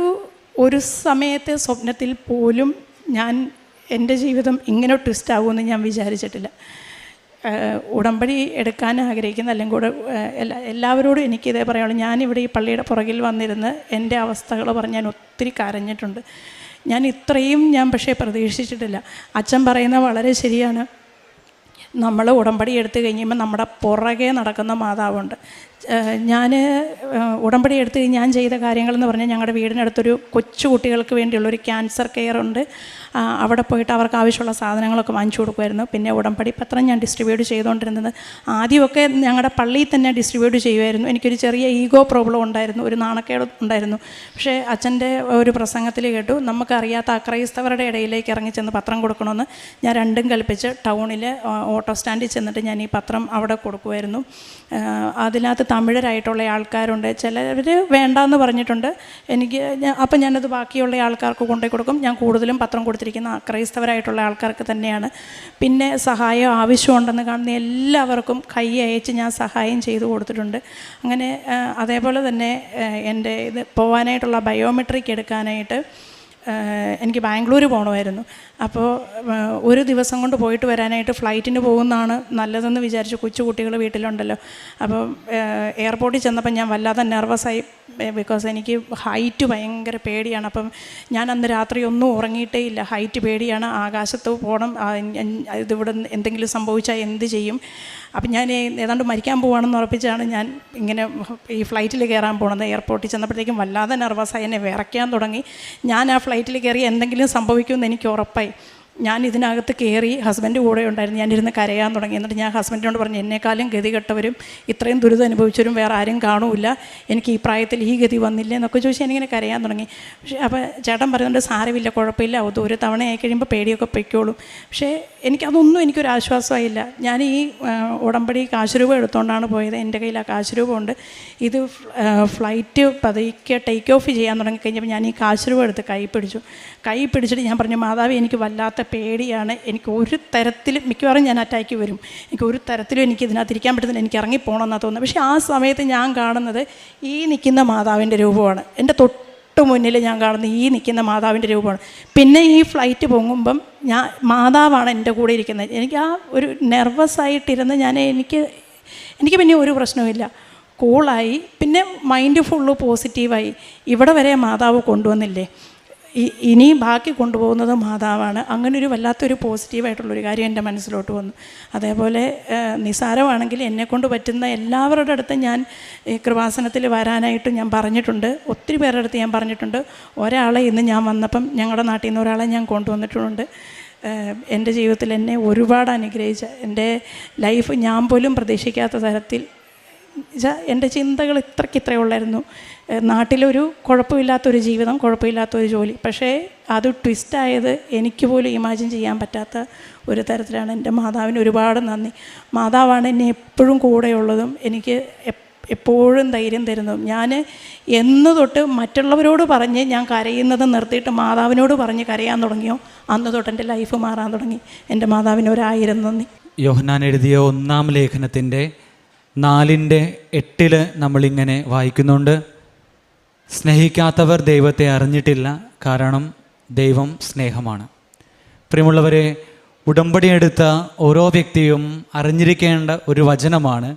ഒരു സമയത്തെ സ്വപ്നത്തിൽ പോലും ഞാൻ എന്റെ ജീവിതം ഇങ്ങനെ ട്വിസ്റ്റ് ആകുമെന്ന് ഞാൻ വിചാരിച്ചിട്ടില്ല. ഉടമ്പടി എടുക്കാൻ ആഗ്രഹിക്കുന്ന അല്ലെങ്കിൽ കൂടെ എല്ലാ എല്ലാവരോടും എനിക്കിതേ പറയുള്ളൂ ഞാനിവിടെ ഈ പള്ളിയുടെ പുറകിൽ വന്നിരുന്ന് എന്റെ അവസ്ഥകൾ പറഞ്ഞ് ഞാൻ ഒത്തിരി കരഞ്ഞിട്ടുണ്ട്. ഞാൻ ഇത്രയും ഞാൻ പക്ഷേ പ്രതീക്ഷിച്ചിട്ടില്ല. അച്ഛൻ പറയുന്നത് വളരെ ശരിയാണ്. നമ്മൾ ഉടമ്പടി എടുത്തു കഴിയുമ്പോൾ നമ്മുടെ പുറകെ നടക്കുന്ന മാതാവുണ്ട്. ഞാൻ ഉടമ്പടി എടുത്ത് ഞാൻ ചെയ്ത കാര്യങ്ങളെന്ന് പറഞ്ഞാൽ ഞങ്ങളുടെ വീടിനടുത്തൊരു കൊച്ചു കുട്ടികൾക്ക് വേണ്ടിയുള്ളൊരു ക്യാൻസർ കെയർ ഉണ്ട്. അവിടെ പോയിട്ട് അവർക്ക് ആവശ്യമുള്ള സാധനങ്ങളൊക്കെ വാങ്ങിച്ചു കൊടുക്കുമായിരുന്നു. പിന്നെ ഉടമ്പടി പത്രം ഞാൻ ഡിസ്ട്രിബ്യൂട്ട് ചെയ്തുകൊണ്ടിരുന്നത്. ആദ്യമൊക്കെ ഞങ്ങളുടെ പള്ളിയിൽ തന്നെ ഡിസ്ട്രിബ്യൂട്ട് ചെയ്യുമായിരുന്നു. എനിക്കൊരു ചെറിയ ഈഗോ പ്രോബ്ലം ഉണ്ടായിരുന്നു. ഒരു നാണക്കേട് ഉണ്ടായിരുന്നു. പക്ഷേ അച്ഛന്റെ ഒരു പ്രസംഗത്തിൽ കേട്ടു നമുക്കറിയാത്ത അക്രൈസ്തവരുടെ ഇടയിലേക്ക് ഇറങ്ങി ചെന്ന് പത്രം കൊടുക്കണമെന്ന് ഞാൻ രണ്ടും കൽപ്പിച്ച് ടൗണിൽ ഓട്ടോ സ്റ്റാൻഡിൽ ചെന്നിട്ട് ഞാൻ ഈ പത്രം അവിടെ കൊടുക്കുമായിരുന്നു. ആ, അതിനകത്ത് തമിഴരായിട്ടുള്ള ആൾക്കാരുണ്ട്. ചിലർ വേണ്ടാന്ന് പറഞ്ഞിട്ടുണ്ട്. എനിക്ക് അപ്പം ഞാനത് ബാക്കിയുള്ള ആൾക്കാർക്ക് കൊണ്ടുപോയി കൊടുക്കും. ഞാൻ കൂടുതലും പത്രം കൊടുത്തിരിക്കുന്ന ക്രൈസ്തവരായിട്ടുള്ള ആൾക്കാർക്ക് തന്നെയാണ്. പിന്നെ സഹായം ആവശ്യമുണ്ടെന്ന് കാണുന്ന എല്ലാവർക്കും കൈ അയച്ച് ഞാൻ സഹായം ചെയ്തു കൊടുത്തിട്ടുണ്ട്. അങ്ങനെ അതേപോലെ തന്നെ എന്റെ ഇത് പോകാനായിട്ടുള്ള ബയോമെട്രിക് എടുക്കാനായിട്ട് എനിക്ക് ബാംഗ്ലൂർ പോകണമായിരുന്നു അപ്പോൾ ഒരു ദിവസം കൊണ്ട് പോയിട്ട് വരാനായിട്ട് ഫ്ലൈറ്റിന് പോകുന്നതാണ് നല്ലതെന്ന് വിചാരിച്ചു കൊച്ചു കുട്ടികൾ വീട്ടിലുണ്ടല്ലോ. അപ്പോൾ എയർപോർട്ടിൽ ചെന്നപ്പോൾ ഞാൻ വല്ലാതെ നെർവസായി ബിക്കോസ് എനിക്ക് ഹൈറ്റ് ഭയങ്കര പേടിയാണ്. അപ്പം ഞാൻ അന്ന് രാത്രി ഒന്നും ഉറങ്ങിയിട്ടേ ഇല്ല. ഹൈറ്റ് പേടിയാണ്. ആകാശത്ത് പോകണം ഇതിവിടെ എന്തെങ്കിലും സംഭവിച്ചാൽ എന്ത് ചെയ്യും? അപ്പം ഞാൻ ഏതാണ്ട് മരിക്കാൻ പോവാണെന്ന് ഉറപ്പിച്ചാണ് ഞാൻ ഇങ്ങനെ ഈ ഫ്ലൈറ്റിൽ കയറാൻ പോണത്. എയർപോർട്ടിൽ ചെന്നപ്പോഴത്തേക്കും വല്ലാതെ നെർവസായി. എന്നെ വിറയ്ക്കാൻ തുടങ്ങി. ഞാൻ ആ ഫ്ലൈറ്റിൽ കയറി എന്തെങ്കിലും സംഭവിക്കുമെന്ന് എനിക്ക് ഉറപ്പായി. ഞാൻ ഇതിനകത്ത് കയറി ഹസ്ബൻഡ് കൂടെ ഉണ്ടായിരുന്നു. ഞാനിരുന്ന് കരയാൻ തുടങ്ങി. എന്നിട്ട് ഞാൻ ഹസ്ബൻഡിനോട് പറഞ്ഞു എന്നെക്കാളും ഗതി കെട്ടവരും ഇത്രയും ദുരിതം അനുഭവിച്ചവരും വേറെ ആരും കാണൂല എനിക്ക് ഈ പ്രായത്തിൽ ഈ ഗതി വന്നില്ല? എന്നൊക്കെ ചോദിച്ച് ഞാനിങ്ങനെ കരയാൻ തുടങ്ങി. പക്ഷേ അപ്പോൾ ചേട്ടൻ പറയുന്നുണ്ട് സാരമില്ല കുഴപ്പമില്ല. അത് ഒരു തവണ ആയി കഴിയുമ്പോൾ പേടിയൊക്കെ പൊയ്ക്കോളും. പക്ഷേ എനിക്കതൊന്നും എനിക്കൊരു ആശ്വാസമായില്ല. ഞാൻ ഈ ഉടമ്പടി കാശ് രൂപ എടുത്തുകൊണ്ടാണ് പോയത്. എന്റെ കയ്യിൽ ആ കാശ് ഇത് ഫ്ലൈറ്റ് പതുക്കെ ടേക്ക് ഓഫ് ചെയ്യാൻ തുടങ്ങിക്കഴിഞ്ഞപ്പോൾ ഞാൻ ഈ കാശ് രൂപ എടുത്ത് കൈ പിടിച്ചു. കൈ പിടിച്ചിട്ട് ഞാൻ പറഞ്ഞു മാതാവ് എനിക്ക് വല്ലാത്ത പേടിയാണ്. എനിക്ക് ഒരു തരത്തിലും മിക്കവാറും ഞാൻ അറ്റാക്ക് വരും. എനിക്ക് ഒരു തരത്തിലും എനിക്ക് ഇതിനകത്ത് ഇരിക്കാൻ പറ്റുന്നില്ല. എനിക്ക് ഇറങ്ങിപ്പോകണമെന്നാണ് തോന്നുന്നത്. പക്ഷേ ആ സമയത്ത് ഞാൻ കാണുന്നത് ഈ നിൽക്കുന്ന മാതാവിന്റെ രൂപമാണ്. എന്റെ തൊട്ട് മുന്നിൽ ഞാൻ കാണുന്ന ഈ നിൽക്കുന്ന മാതാവിന്റെ രൂപമാണ്. പിന്നെ ഈ ഫ്ലൈറ്റ് പൊങ്ങുമ്പം ഞാൻ മാതാവാണ് എന്റെ കൂടെ ഇരിക്കുന്നത്. എനിക്ക് ആ ഒരു നെർവസ് ആയിട്ടിരുന്ന് ഞാൻ എനിക്ക് എനിക്ക് പിന്നെ ഒരു പ്രശ്നവുമില്ല. കൂളായി പിന്നെ മൈൻഡ് ഫുള്ള് പോസിറ്റീവായി ഇവിടെ വരെ മാതാവ് കൊണ്ടുവന്നില്ലേ? ഇനി ബാക്കി കൊണ്ടുപോകുന്നത് മാതാവാണ്. അങ്ങനെ ഒരു വല്ലാത്തൊരു പോസിറ്റീവായിട്ടുള്ളൊരു കാര്യം എന്റെ മനസ്സിലോട്ട് വന്നു. അതേപോലെ നിസാരമാണെങ്കിൽ എന്നെ എന്നെക്കൊണ്ട് പറ്റുന്ന എല്ലാവരുടെ അടുത്ത് ഞാൻ ഈ കൃപാസനത്തിൽ വരാനായിട്ട് ഞാൻ പറഞ്ഞിട്ടുണ്ട്. ഒത്തിരി പേരുടെ അടുത്ത് ഞാൻ പറഞ്ഞിട്ടുണ്ട്. ഒരാളെ ഇന്ന് ഞാൻ വന്നപ്പം ഞങ്ങളുടെ നാട്ടിൽ നിന്ന് ഒരാളെ ഞാൻ കൊണ്ടുവന്നിട്ടുണ്ട്. എന്റെ ജീവിതത്തിൽ എന്നെ ഒരുപാട് അനുഗ്രഹിച്ച എന്റെ ലൈഫ് ഞാൻ പോലും പ്രതീക്ഷിക്കാത്ത തരത്തിൽ എന്റെ ചിന്തകൾ ഇത്രയ്ക്ക് ഇത്രയേ ഉള്ളായിരുന്നു. നാട്ടിലൊരു കുഴപ്പമില്ലാത്തൊരു ജീവിതം കുഴപ്പമില്ലാത്തൊരു ജോലി. പക്ഷേ അത് ട്വിസ്റ്റായത് എനിക്ക് പോലും ഇമാജിൻ ചെയ്യാൻ പറ്റാത്ത ഒരു തരത്തിലാണ്. എന്റെ മാതാവിന് ഒരുപാട് നന്ദി. മാതാവാണ് എന്നെ എപ്പോഴും കൂടെയുള്ളതും എനിക്ക് എപ്പോഴും ധൈര്യം തരുന്നതും. ഞാൻ എന്ന് തൊട്ട് മറ്റുള്ളവരോട് പറഞ്ഞ് ഞാൻ കരയുന്നത് നിർത്തിയിട്ട് മാതാവിനോട് പറഞ്ഞ് കരയാൻ തുടങ്ങിയോ അന്ന് തൊട്ട് എന്റെ ലൈഫ് മാറാൻ തുടങ്ങി. എന്റെ മാതാവിന് ഒരായിരം നന്ദി. യോഹനാൻ എഴുതിയ ഒന്നാം ലേഖനത്തിന്റെ നാലിന്റെ എട്ടിൽ നമ്മളിങ്ങനെ വായിക്കുന്നുണ്ട്. സ്നേഹിക്കാത്തവർ ദൈവത്തെ അറിഞ്ഞിട്ടില്ല. കാരണം ദൈവം സ്നേഹമാണ്. പ്രിയമുള്ളവരെ ഉടമ്പടി എടുത്ത ഓരോ വ്യക്തിയും അറിഞ്ഞിരിക്കേണ്ട ഒരു വചനമാണ്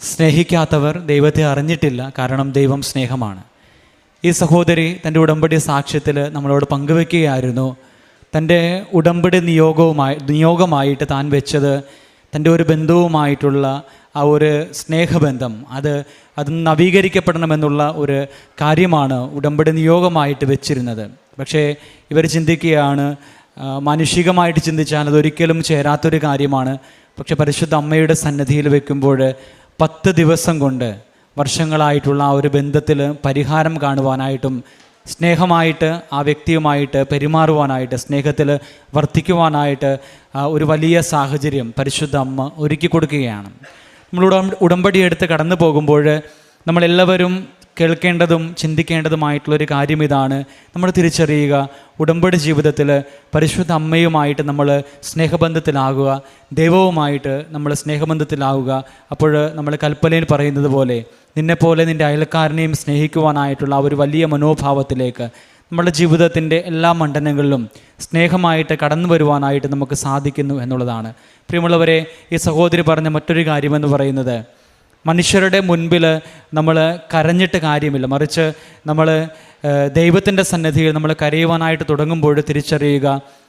സ്നേഹിക്കാത്തവർ ദൈവത്തെ അറിഞ്ഞിട്ടില്ല കാരണം ദൈവം സ്നേഹമാണ്. ഈ സഹോദരി തന്റെ ഉടമ്പടി സാക്ഷ്യത്തിൽ നമ്മളോട് പങ്കുവെക്കുകയായിരുന്നു. തന്റെ ഉടമ്പടി നിയോഗവുമായി നിയോഗമായിട്ട് താൻ വെച്ചത് തന്റെ ഒരു ബന്ധുവുമായിട്ടുള്ള ആ ഒരു സ്നേഹബന്ധം അത് അത് നവീകരിക്കപ്പെടണമെന്നുള്ള ഒരു കാര്യമാണ് ഉടമ്പടി നിയോഗമായിട്ട് വെച്ചിരുന്നത്. പക്ഷേ ഇവർ ചിന്തിക്കുകയാണ് മാനുഷികമായിട്ട് ചിന്തിച്ചാൽ അതൊരിക്കലും ചേരാത്തൊരു കാര്യമാണ്. പക്ഷെ പരിശുദ്ധ അമ്മയുടെ സന്നദ്ധിയിൽ വെക്കുമ്പോൾ പത്ത് ദിവസം കൊണ്ട് വർഷങ്ങളായിട്ടുള്ള ആ ഒരു ബന്ധത്തിൽ പരിഹാരം കാണുവാനായിട്ടും സ്നേഹമായിട്ട് ആ വ്യക്തിയുമായിട്ട് പെരുമാറുവാനായിട്ട് സ്നേഹത്തിൽ വർദ്ധിക്കുവാനായിട്ട് ഒരു വലിയ സാഹചര്യം പരിശുദ്ധ അമ്മ ഒരുക്കി കൊടുക്കുകയാണ്. നമ്മൾ ഉടം ഉടമ്പടി എടുത്ത് കടന്നു പോകുമ്പോൾ നമ്മളെല്ലാവരും കേൾക്കേണ്ടതും ചിന്തിക്കേണ്ടതുമായിട്ടുള്ളൊരു കാര്യം ഇതാണ്. നമ്മൾ തിരിച്ചറിയുക ഉടമ്പടി ജീവിതത്തിൽ പരിശുദ്ധ അമ്മയുമായിട്ട് നമ്മൾ സ്നേഹബന്ധത്തിലാകുക ദൈവവുമായിട്ട് നമ്മൾ സ്നേഹബന്ധത്തിലാവുക അപ്പോൾ നമ്മൾ കൽപ്പനയിൽ പറയുന്നത് പോലെ നിന്നെപ്പോലെ നിന്റെ അയൽക്കാരനെയും സ്നേഹിക്കുവാനായിട്ടുള്ള ഒരു വലിയ മനോഭാവത്തിലേക്ക് നമ്മുടെ ജീവിതത്തിന്റെ എല്ലാ മണ്ഡലങ്ങളിലും സ്നേഹമായിട്ട് കടന്നു വരുവാനായിട്ട് നമുക്ക് സാധിക്കുന്നു എന്നുള്ളതാണ്. പ്രിയമുള്ളവരെ ഈ സഹോദരി പറഞ്ഞ മറ്റൊരു കാര്യമെന്ന് പറയുന്നത് മനുഷ്യരുടെ മുൻപിൽ നമ്മൾ കരഞ്ഞിട്ട് കാര്യമില്ല. മറിച്ച് നമ്മൾ ദൈവത്തിന്റെ സന്നദ്ധിയിൽ നമ്മൾ കരയുവാനായിട്ട് തുടങ്ങുമ്പോൾ തിരിച്ചറിയുക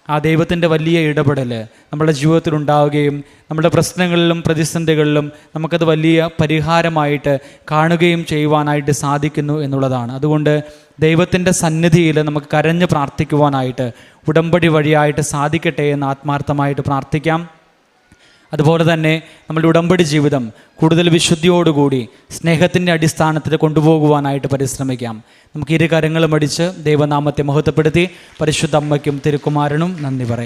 ആ ദൈവത്തിന്റെ വലിയ ഇടപെടൽ നമ്മുടെ ജീവിതത്തിൽ ഉണ്ടാവുകയും നമ്മുടെ പ്രശ്നങ്ങളിലും പ്രതിസന്ധികളിലും നമുക്കത് വലിയ പരിഹാരമായിട്ട് കാണുകയും ചെയ്യുവാനായിട്ട് സാധിക്കുന്നു എന്നുള്ളതാണ്. അതുകൊണ്ട് ദൈവത്തിന്റെ സന്നിധിയിൽ നമുക്ക് കരഞ്ഞ് പ്രാർത്ഥിക്കുവാനായിട്ട് ഉടമ്പടി വഴിയായിട്ട് സാധിക്കട്ടെ എന്ന് ആത്മാർത്ഥമായിട്ട് പ്രാർത്ഥിക്കാം. അതുപോലെ തന്നെ നമ്മുടെ ഉടമ്പടി ജീവിതം കൂടുതൽ വിശുദ്ധിയോടുകൂടി സ്നേഹത്തിന്റെ അടിസ്ഥാനത്തിൽ കൊണ്ടുപോകുവാനായിട്ട് പരിശ്രമിക്കാം. നമുക്ക് ഇരു കരങ്ങളും അടിച്ച് ദൈവനാമത്തെ മഹത്വപ്പെടുത്തി പരിശുദ്ധ അമ്മയ്ക്കും തിരുക്കുമാരനും നന്ദി പറയാം.